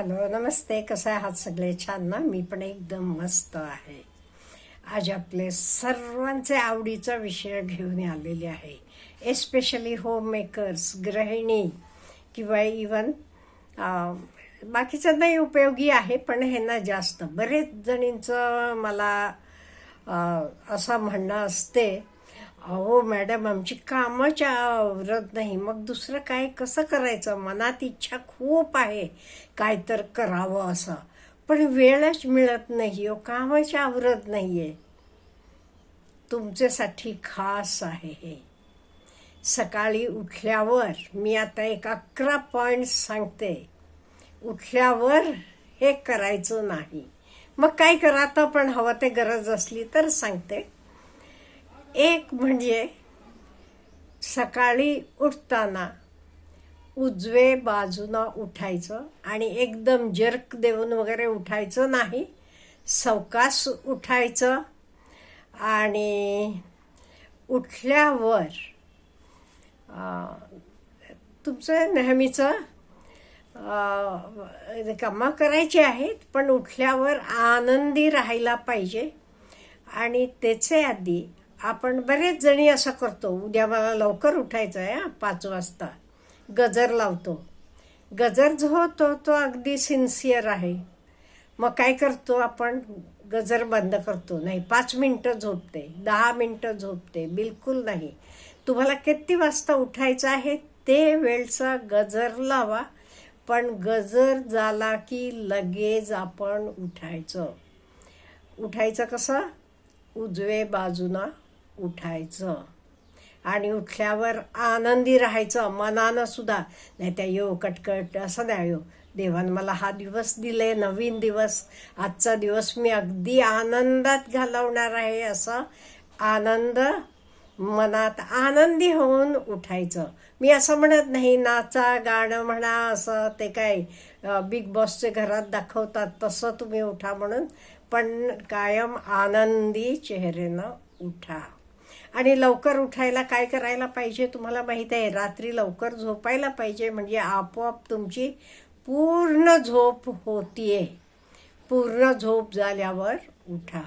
Hello नमस्ते. कसं आहात सगळे? छान ना? मी पण एकदम मस्त आहे. आज आपले सर्वांचे आवडीचा विषय घेऊन आलेले आहे. एस्पेशली होममेकर्स गृहिणी किंवा इवन बाकीच्यांनाही उपयोगी आहे पण ह्यांना जास्त. बरेच जणींचं मला असं म्हणणं असते अहो मॅडम आमची कामच आवरत नाही. मग दुसरं काय कसं करायचं? मनात इच्छा खूप आहे काय तर करावं असं. पण वेळच मिळत नाही हो कामच आवरत आहे तुमच्यासाठी खास आहे हे. सकाळी उठल्यावर मी आता एक अकरा पॉईंट्स सांगते. उठल्यावर हे करायचं नाही. मग काय करा आता पण हवं ते गरज असली तर सांगते. एक म्हणजे सकाळी उठताना उजवे बाजूनं उठायचं आणि एकदम जर्क देऊन वगैरे उठायचं नाही. सवकास उठायचं आणि उठल्यावर तुमचं नेहमीचं म्हणजे कामं करायची आहेत पण उठल्यावर आनंदी राहायला पाहिजे. आणि त्याचे आधी आपण बरेच जणी असं करतो. उद्या मला लवकर उठायचं आहे पाच वाजता. गजर लावतो. गजर जो होतो तो अगदी सिन्सिअर आहे. मग काय करतो आपण? गजर बंद करतो. नाही पाच मिनटं झोपते. दहा मिनटं झोपते. बिलकुल नाही. तुम्हाला किती वाजता उठायचं आहे? ते वेळचा गजर लावा. पण गजर झाला की लगेच आपण उठायचं. उठायचं कसं? उजवे बाजूनं उठायचं. आणि उठल्यावर आनंदी राहायचं मनानं सुद्धा. नाही त्या यो कटकट असं नाही यो. देवान मला हा दिवस दिले नवीन दिवस. आजचा दिवस मी अगदी आनंदात घालवणार आहे असं आनंद मनात आनंदी होऊन उठायचं. मी असं म्हणत नाही नाचा गाणं म्हणा असं ते काय बिग बॉसचे घरात दाखवतात तसं तुम्ही उठा म्हणून. पण कायम आनंदी चेहरेनं उठा. आणि लवकर उठायला काय करायला पाहिजे तुम्हाला माहीत आहे? रात्री लवकर झोपायला पाहिजे म्हणजे आपोआप तुमची पूर्ण झोप होतीये. पूर्ण झोप झाल्यावर उठा.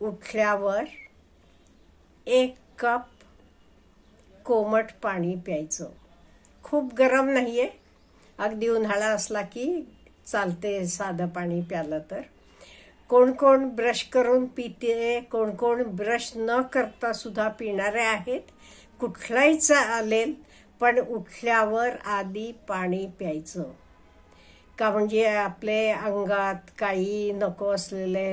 उठल्यावर एक कप कोमट पाणी प्यायचं. खूप गरम नाही आहे अगदी उन्हाळा असला की चालते साधं पाणी प्यालं तर. कोण कोण ब्रश करून पिते कोण कोण ब्रश न करता सुद्धा पिणारे आहेत. कुठलाही चालेल पण उठल्यावर आधी पाणी प्यायचं. का म्हणजे आपले अंगात काही नको असलेले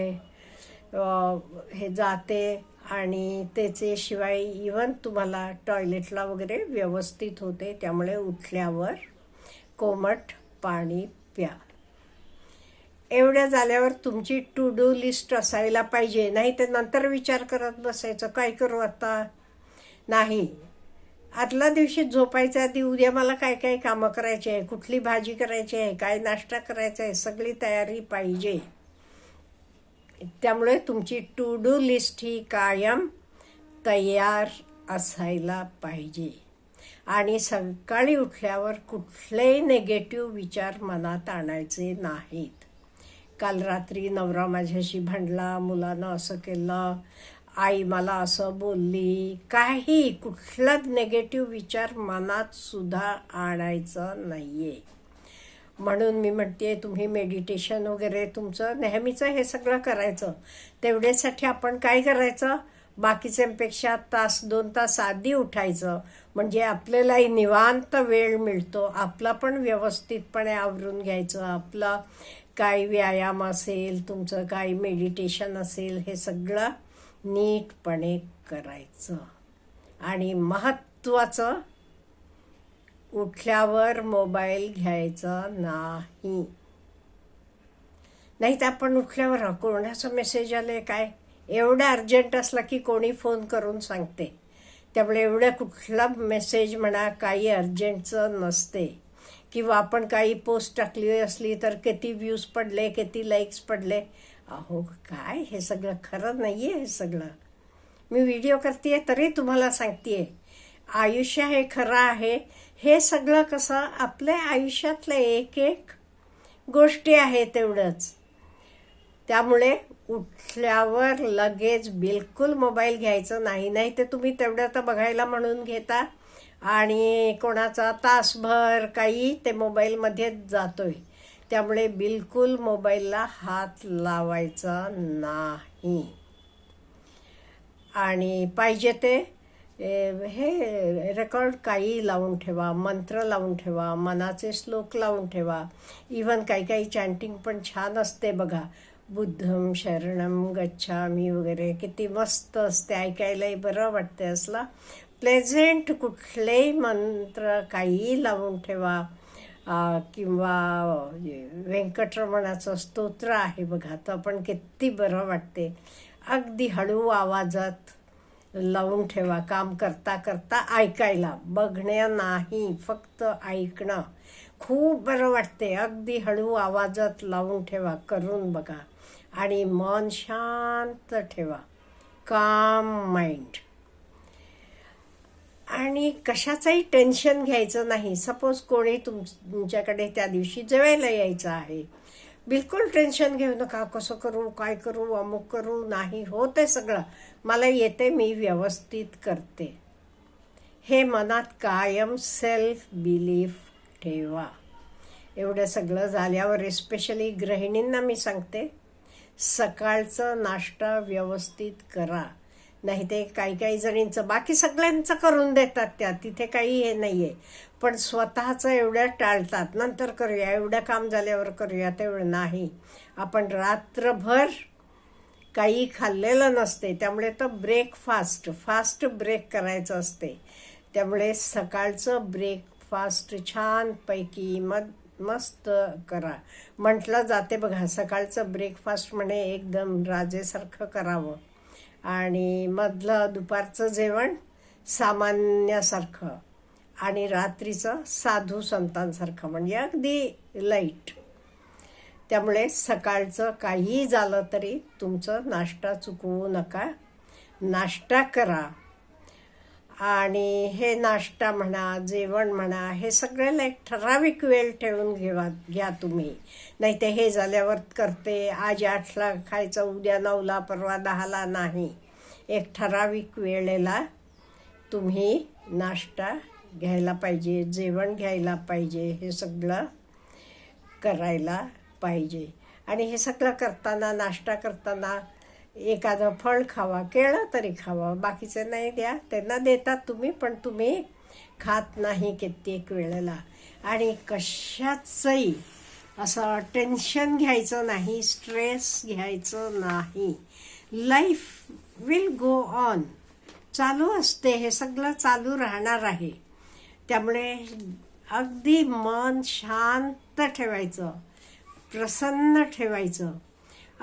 हे जाते आणि त्याचे शिवाय इवन तुम्हाला टॉयलेटला वगैरे व्यवस्थित होते त्यामुळे उठल्यावर कोमट पाणी प्या. एवढ्या झाल्यावर तुमची टू डू लिस्ट असायला पाहिजे. नाही तर नंतर विचार करत बसायचं काय करू आता? नाही. आदल्या दिवशी झोपायचं आधी उद्या मला काय काय कामं करायची आहे? कुठली भाजी करायची आहे? काय नाश्ता करायचा आहे? सगळी तयारी पाहिजे. त्यामुळे तुमची टू डू लिस्ट ही कायम तयार असायला पाहिजे. आणि सकाळी उठल्यावर कुठलेही नेगेटिव्ह विचार मनात आणायचे नाहीत. काल रात्री नवरा माझ्याशी भांडला मुलानं असं केलं आई मला असं बोलली काही कुठलाच नेगेटिव्ह विचार मनात सुद्धा आणायचं आहे म्हणून मी म्हणते तुम्ही मेडिटेशन वगैरे तुमचं नेहमीचं हे सगळं करायचं. तेवढ्यासाठी आपण काय करायचं? बाकीच्यांपेक्षा तास दोन तास आधी उठायचं. म्हणजे आपल्यालाही निवांत वेळ मिळतो. आपला पण व्यवस्थितपणे आवरून घ्यायचं. आपला काय व्यायाम असेल तुमचं काय मेडिटेशन असेल हे सगळं नीटपणे करायचं. आणि महत्त्वाचं उठल्यावर मोबाईल घ्यायचा नाही. नाही तर आपण उठल्यावर कोणाचा मेसेज आले काय? एवढं अर्जंट असला की कोणी फोन करून सांगते. त्यामुळे एवढं कुठला मेसेज म्हणा काही अर्जंटचं नसते. किंवा आपण काही पोस्ट टाकली असली तर किती व्ह्यूज पडले किती लाईक्स पडले. अहो काय हे सगळं? खरं नाही आहे हे सगळं. मी व्हिडिओ करते तरी तुम्हाला सांगते आयुष्य हे खरं आहे. हे सगळं कसं? आपल्या आयुष्यातलं एक एक गोष्टी आहे तेवढंच. त्यामुळे उठल्यावर लगेच बिलकुल मोबाईल घ्यायचं नाही. नाही ते तुम्ही तेवढं तर बघायला म्हणून घेता. आणि कोणाचा तासभर काही ते मोबाईलमध्येच जातो आहे त्यामुळे बिलकुल मोबाईलला हात लावायचा नाही. आणि पाहिजे ते हे रेकॉर्ड काही लावून ठेवा मंत्र लावून ठेवा मनाचे श्लोक लावून ठेवा. इवन काही काही चॅन्टिंग पण छान असते बघा. बुद्धम शरणम गच्छामी वगैरे. किती मस्त असते ऐकायलाही बरं वाटते असला. प्लेझेंट कुठलेही मंत्र काहीही लावून ठेवा. किंवा व्यंकटरमणाचं स्तोत्र आहे बघा तर आपण किती बरं वाटते. अगदी हळू आवाजात लावून ठेवा काम करता करता ऐकायला. बघणं नाही फक्त ऐकणं. खूप बरं वाटते. अगदी हळू आवाजात लावून ठेवा करून बघा. आणि मन शांत ठेवा. काम माइंड आणि कशाचंही टेन्शन घ्यायचं नाही. सपोज कोणी तुम तुमच्याकडे त्या दिवशी जेवायला यायचं आहे. बिलकुल टेन्शन घेऊ नका. कसं करू काय करू अमुक करू नाही होते सगळं. मला येते मी व्यवस्थित करते. हे मनात कायम सेल्फ बिलीफ ठेवा. एवढं सगळं झाल्यावर एस्पेशली गृहिणींना मी सांगते सकाळचं नाश्ता व्यवस्थित करा. नाही ते काही काही जणींचं बाकी सगळ्यांचं करून देतात त्या तिथे काही हे नाही आहे पण स्वतःचं एवढं टाळतात नंतर करूया एवढं काम झाल्यावर करूया तेवढं नाही. आपण रात्रभर काही खाल्लेलं नसते त्यामुळे तर ब्रेकफास्ट फास्ट ब्रेक करायचं असते. त्यामुळे सकाळचं ब्रेकफास्ट छानपैकी मग मस्त करा. म्हटलं जाते बघा सकाळचं ब्रेकफास्ट म्हणे एकदम राजेसारखं करावं. आणि मधलं दुपारचं जेवण सामान्यासारखं आणि रात्रीचं साधू संतांसारखं म्हणजे अगदी लाइट त्यामुळे सकाळचं काहीही झालं तरी तुमचं नाश्ता चुकवू नका. नाश्ता करा. आणि हे नाश्ता म्हणा जेवण म्हणा हे सगळ्याला एक ठराविक वेळ ठेवून घेवा घ्या तुम्ही. नाही ते हे झाल्यावर करते आज आठला खायचं उद्या नऊला परवा दहाला नाही. एक ठराविक वेळेला तुम्ही नाश्ता घ्यायला पाहिजे जेवण घ्यायला पाहिजे हे सगळं करायला पाहिजे. आणि हे सगळं करताना नाश्ता करताना एखादं फळ खावा केळं तरी खावा. बाकीचं नाही द्या. त्यांना देतात तुम्ही पण तुम्ही खात नाही कित्येक वेळेला. आणि कशाचंही असं टेन्शन घ्यायचं नाही स्ट्रेस घ्यायचं नाही. लाईफ विल गो ऑन चालू असते हे सगळं चालू राहणार आहे. त्यामुळे अगदी मन शांत ठेवायचं प्रसन्न ठेवायचं.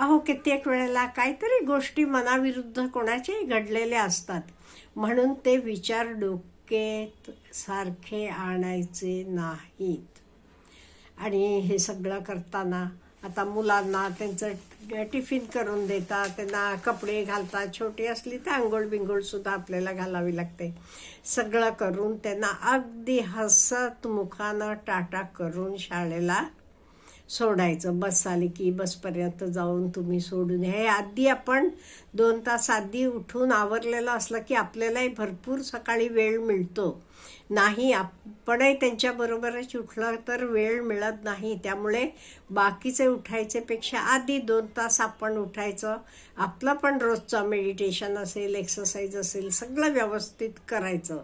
अहो कित्येक वेळेला काहीतरी गोष्टी मनाविरुद्ध कोणाच्याही घडलेल्या असतात. म्हणून ते विचार डोकेत सारखे आणायचे नाहीत. आणि हे सगळं करताना आता मुलांना त्यांचं टिफिन करून देतात त्यांना कपडे घालतात. छोटी असली तर आंघोळ बिंगोळसुद्धा आपल्याला घालावी लागते. सगळं करून त्यांना अगदी हसत मुखानं टाटा करून शाळेला सोडायचं. बस आली की बसपर्यंत जाऊन तुम्ही सोडून हे आधी आपण दोन तास आधी उठून आवरलेलं असलं की आपल्यालाही भरपूर सकाळी वेळ मिळतो. नाही आपणही त्यांच्याबरोबरच उठलं तर वेळ मिळत नाही. त्यामुळे बाकीचे उठायचेपेक्षा आधी दोन तास आपण उठायचं. आपलं पण रोजचं मेडिटेशन असेल एक्सरसाइज असेल सगळं व्यवस्थित करायचं.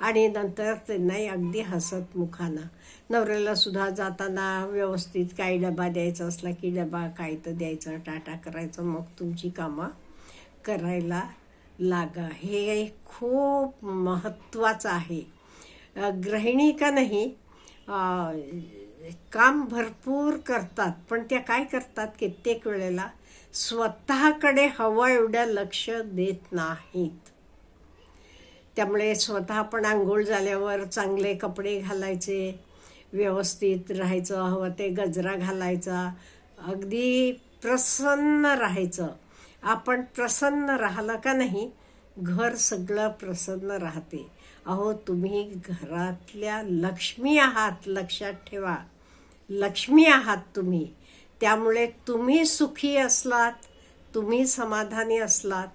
आणि नंतर त्यांनाही अगदी हसत मुखानं. नवऱ्याला सुद्धा जाताना व्यवस्थित काही डबा द्यायचा असला की डबा काय तर द्यायचं टाटा करायचं मग तुमची कामं करायला लागा. हे खूप महत्त्वाचं आहे. गृहिणी का नाही काम भरपूर करतात पण त्या काय करतात कित्येक वेळेला स्वतःकडे हवं एवढं लक्ष देत नाहीत. त्यामुळे स्वतः पण आंघोळ झाल्यावर चांगले कपडे घालायचे व्यवस्थित राहायचं हवं ते गजरा घालायचा. अगदी प्रसन्न राहायचं. आपण प्रसन्न राहिलं का नाही घर सगळं प्रसन्न राहते. अहो तुम्ही घरातल्या लक्ष्मी आहात लक्षात ठेवा. लक्ष्मी आहात तुम्ही. त्यामुळे तुम्ही सुखी असलात तुम्ही समाधानी असलात.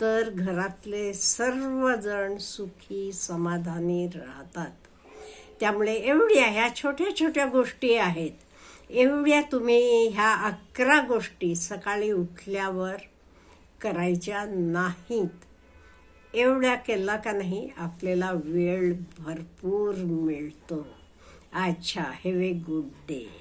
तर घरातले सर्वजण सुखी समाधानी राहतात. त्यामुळे एवढ्या ह्या छोट्या छोट्या गोष्टी आहेत. एवढ्या तुम्ही ह्या अकरा गोष्टी सकाळी उठल्यावर करायच्या नाहीत. एवढ्या केला का नाही आपल्याला वेळ भरपूर मिळतो. अच्छा हॅव ए गुड डे